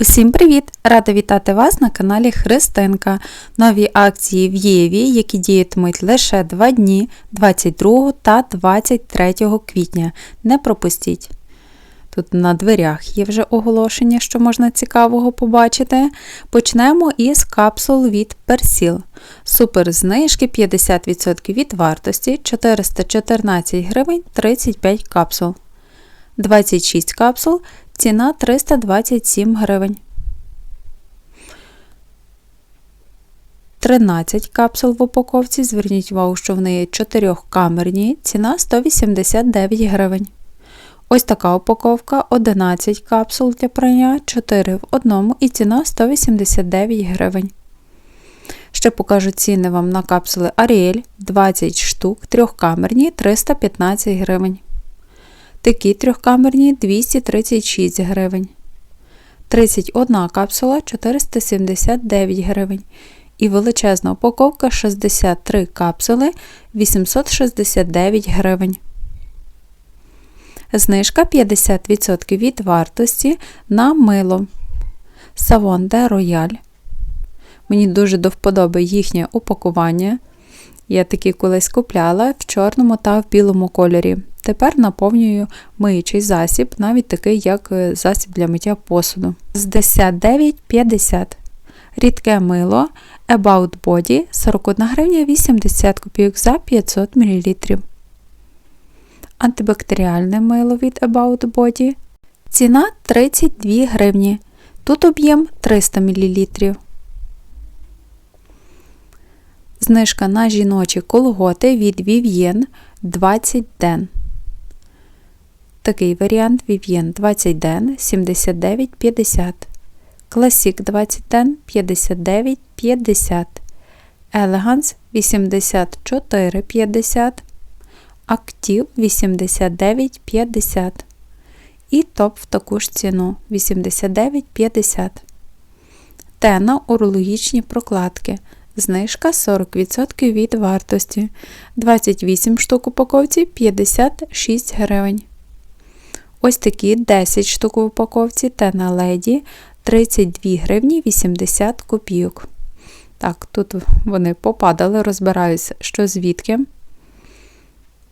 Усім привіт! Рада вітати вас на каналі Христинка. Нові акції в Єві, які діятимуть лише 2 дні 22 та 23 квітня. Не пропустіть. Тут на дверях є вже оголошення, що можна цікавого побачити. Почнемо із капсул від Персіл. Супер знижки 50% від вартості 414 гривень 35 капсул. 26 капсул Ціна 327 гривень. 13 капсул в упаковці. Зверніть увагу, що в неї 4-камерні. Ціна 189 гривень. Ось така упаковка 11 капсул для прання, 4 в одному і ціна 189 гривень. Ще покажу ціни вам на капсули Ariel 20 штук, 3-камерні 315 гривень. Такі трьохкамерні 236 гривень. 31 капсула 479 гривень. І величезна упаковка 63 капсули 869 гривень. Знижка 50% від вартості на мило. Savon de Royal. Мені дуже до вподоби їхнє упакування. Я такі колись купляла в чорному та в білому кольорі. Тепер наповнюю миючий засіб, навіть такий, як е, засіб для миття посуду. З 59,50. Рідке мило About Body 41 гривня 80 копійок за 500 мл. Антибактеріальне мило від About Body. Ціна 32 гривні. Тут об'єм 300 мл. Знижка на жіночі колготи від Vivien 20 ден. Такий варіант Vivien 20 ден 79,50. Classic 20 ден 59,50. Elegance 84,50. Active 89,50. І топ в таку ж ціну 89,50. Тена урологічні прокладки. Знижка 40% від вартості. 28 штук упаковці 56 гривень. Ось такі 10 штук в упаковці та на леді 32 гривні 80 копійок. Так, тут вони попадали, розбираюся, що звідки.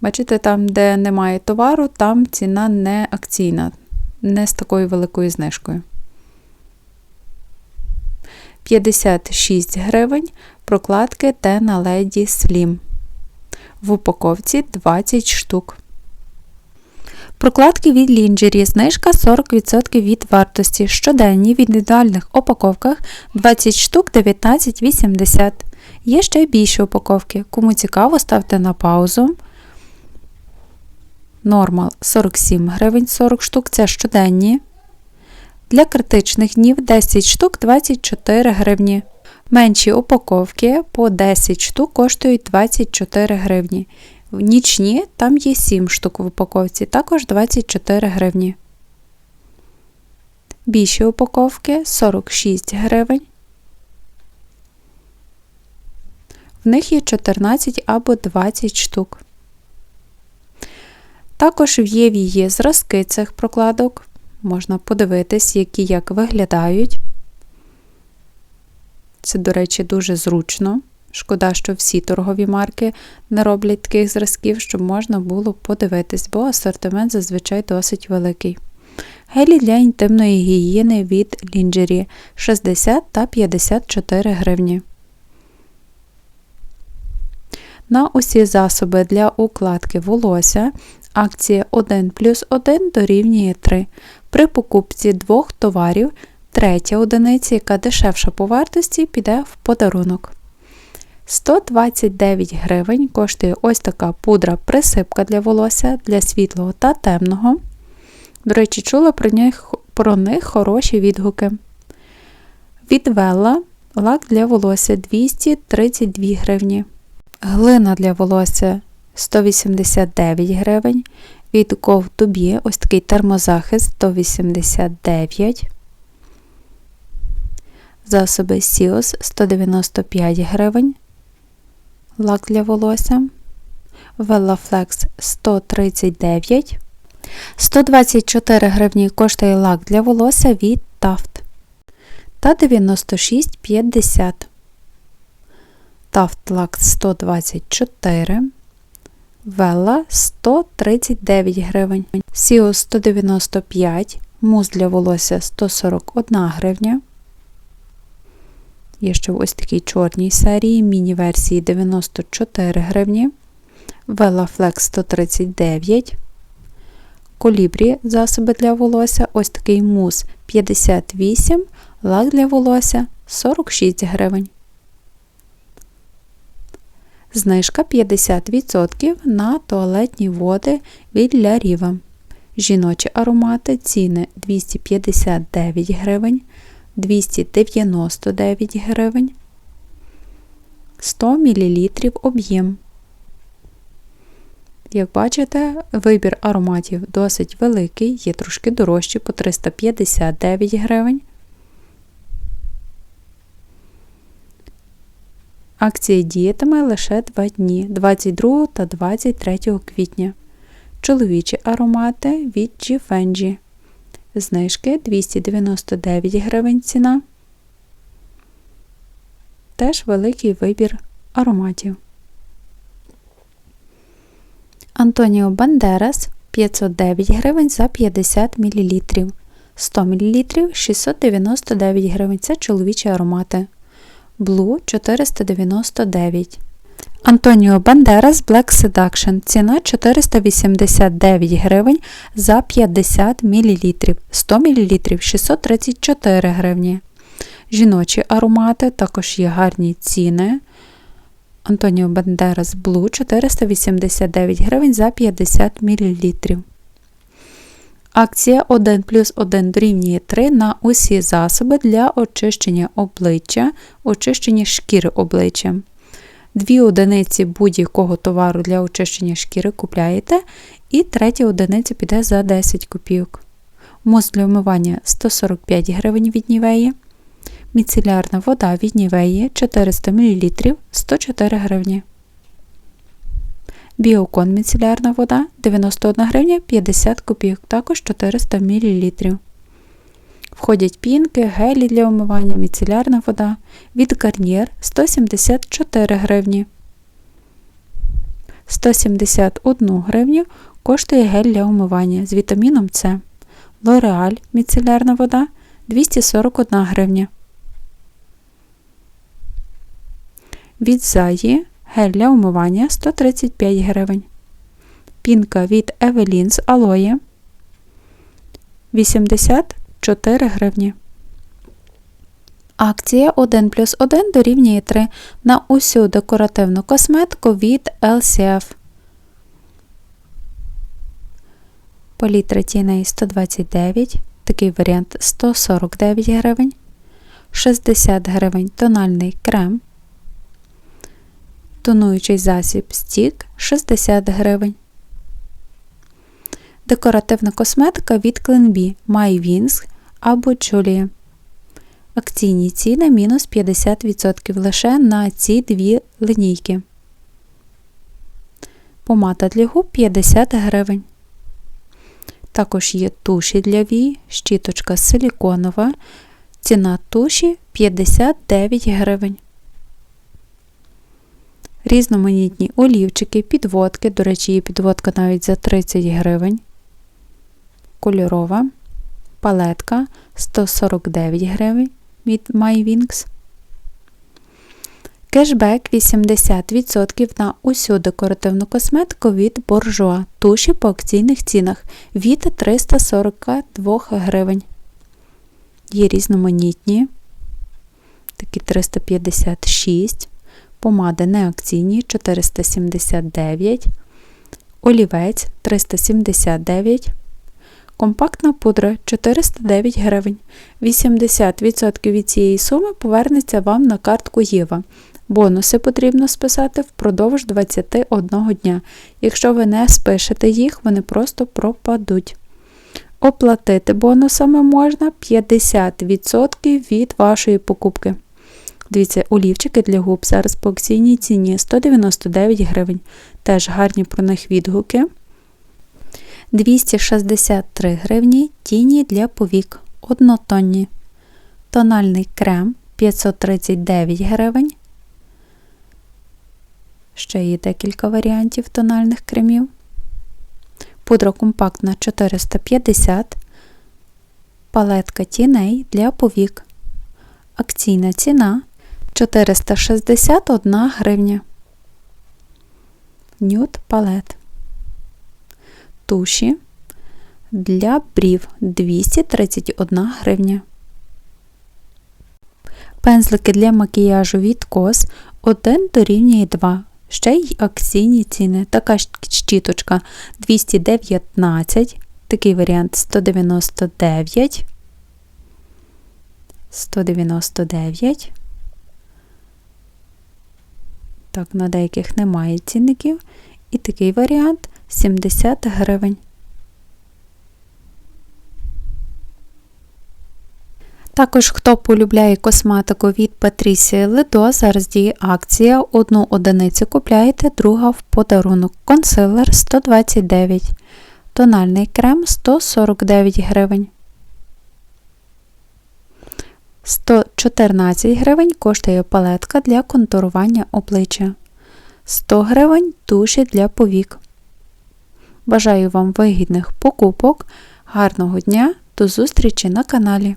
Бачите, там, де немає товару, там ціна не акційна, не з такою великою знижкою. 56 гривень прокладки та на леді Slim. В упаковці 20 штук. Прокладки від лінджері. Знижка 40% від вартості. Щоденні в індивідуальних упаковках 20 штук 19,80. Є ще більші упаковки. Кому цікаво, ставте на паузу. Нормал 47 гривень 40 штук це щоденні. Для критичних днів 10 штук 24 гривні. Менші упаковки по 10 штук коштують 24 гривні. В нічні там є 7 штук в упаковці, також 24 гривні. Більші упаковки 46 гривень. В них є 14 або 20 штук. Також в Єві є зразки цих прокладок. Можна подивитись, які як виглядають. Це, до речі, дуже зручно. Шкода, що всі торгові марки не роблять таких зразків, щоб можна було подивитись, бо асортимент зазвичай досить великий. Гелі для інтимної гігієни від Лінджері 60 та 54 гривні. На усі засоби для укладки волосся акція 1 плюс 1 дорівнює 3. При покупці двох товарів третя одиниця, яка дешевша по вартості, піде в подарунок. 129 гривень коштує ось така пудра-присипка для волосся для світлого та темного. До речі, чула про них, про них хороші відгуки. Від Велла лак для волосся 232 гривні. Глина для волосся 189 гривень. Від Go ось такий термозахист 189 Засоби Сіос 195 гривень лак для волосся. Velaflex 139. 124 гривні коштує лак для волосся від Taft. та 96,50. Тафтлак 124. Велла 139 гривень. Сіо 195, мус для волосся 141 гривня. Є ще в ось такій чорній серії, міні-версії 94 гривні. Vela Flex 139. Колібрі засоби для волосся. Ось такий мус 58, лак для волосся 46 гривень. Знижка 50% на туалетні води від Ля. Жіночі аромати ціни 259 гривень, 299 гривень, 100 мл об'єм. Як бачите, вибір ароматів досить великий, є трошки дорожчі по 359 гривень. Акція діятиме лише 2 дні 22 та 23 квітня. Чоловічі аромати від Givenchy. Знижки 299 гривень ціна. Теж великий вибір ароматів. Антоніо Бандерас 509 гривень за 50 мл. 100 мл 699 гривень. Це чоловічі аромати. Blue 499. Антоніо Бандерас Black Seduction. Ціна 489 гривень за 50 мл. 100 мл 634 гривні. Жіночі аромати також є гарні ціни. Антоніо Бандерас Blue 489 гривень за 50 мл. Акція 1 плюс 1 дорівнює 3 на усі засоби для очищення обличчя, очищення шкіри обличчя. Дві одиниці будь-якого товару для очищення шкіри купляєте, і третя одиниця піде за 10 копійок. Мус для вмивання 145 гривень від нівеї. Міцелярна вода від нівеї 400 мл 104 гривні. Біокон міцелярна вода 91 гривня 50 копійок, також 400 мл. Входять пінки, гелі для умивання, міцелярна вода. Від Гарнієр 174 гривні. 171 гривню коштує гель для умивання з вітаміном С. Лореаль міцелярна вода 241 гривня. Від Заї гель для умивання 135 гривень. Пінка від Евелін з Алоє 80 4 гривні. Акція 1 плюс 1 дорівнює 3 на усю декоративну косметику від LCF. Політра тіней 129, такий варіант 149 гривень, 60 гривень тональний крем, тонуючий засіб стік 60 гривень. Декоративна косметика від Кленбі My Wings або Julia. Акційні ціни мінус 50% лише на ці дві линійки. Помада для губ 50 гривень. Також є туші для вій, щіточка силіконова. Ціна туші 59 гривень різноманітні олівчики, підводки, до речі, є підводка навіть за 30 гривень, кольорова, палетка 149 гривень від MyWings. Кешбек 80% на усю декоративну косметику від боржуа. Туші по акційних цінах від 342 гривень. Є різноманітні, такі 356 помади неакційні 479, олівець 379, компактна пудра 409 гривень. 80% від цієї суми повернеться вам на картку Єва. Бонуси потрібно списати впродовж 21 дня. Якщо ви не спишете їх, вони просто пропадуть. Оплатити бонусами можна 50% від вашої покупки. Дивіться, олівчики для губ зараз по акційній ціні 199 гривень. Теж гарні про них відгуки. 263 гривні тіні для повік. Однотонні. Тональний крем 539 гривень. Ще є декілька варіантів тональних кремів. Пудра компактна 450. Палетка тіней для повік. Акційна ціна 461 гривня. Нюд палет. Туші для брів 231 гривня. Пензлики для макіяжу від кос 1 дорівнює 2. Ще й акційні ціни. Така щіточка 219, такий варіант 199. 199. Так, на деяких немає цінників. І такий варіант 70 гривень. Також, хто полюбляє косметику від Патрісії Ледо, зараз діє акція. Одну одиницю купляєте, друга в подарунок. Консилер 129, тональний крем 149 гривень. 114 гривень коштує палетка для контурування обличчя. 100 гривень туші для повік. Бажаю вам вигідних покупок, гарного дня, до зустрічі на каналі.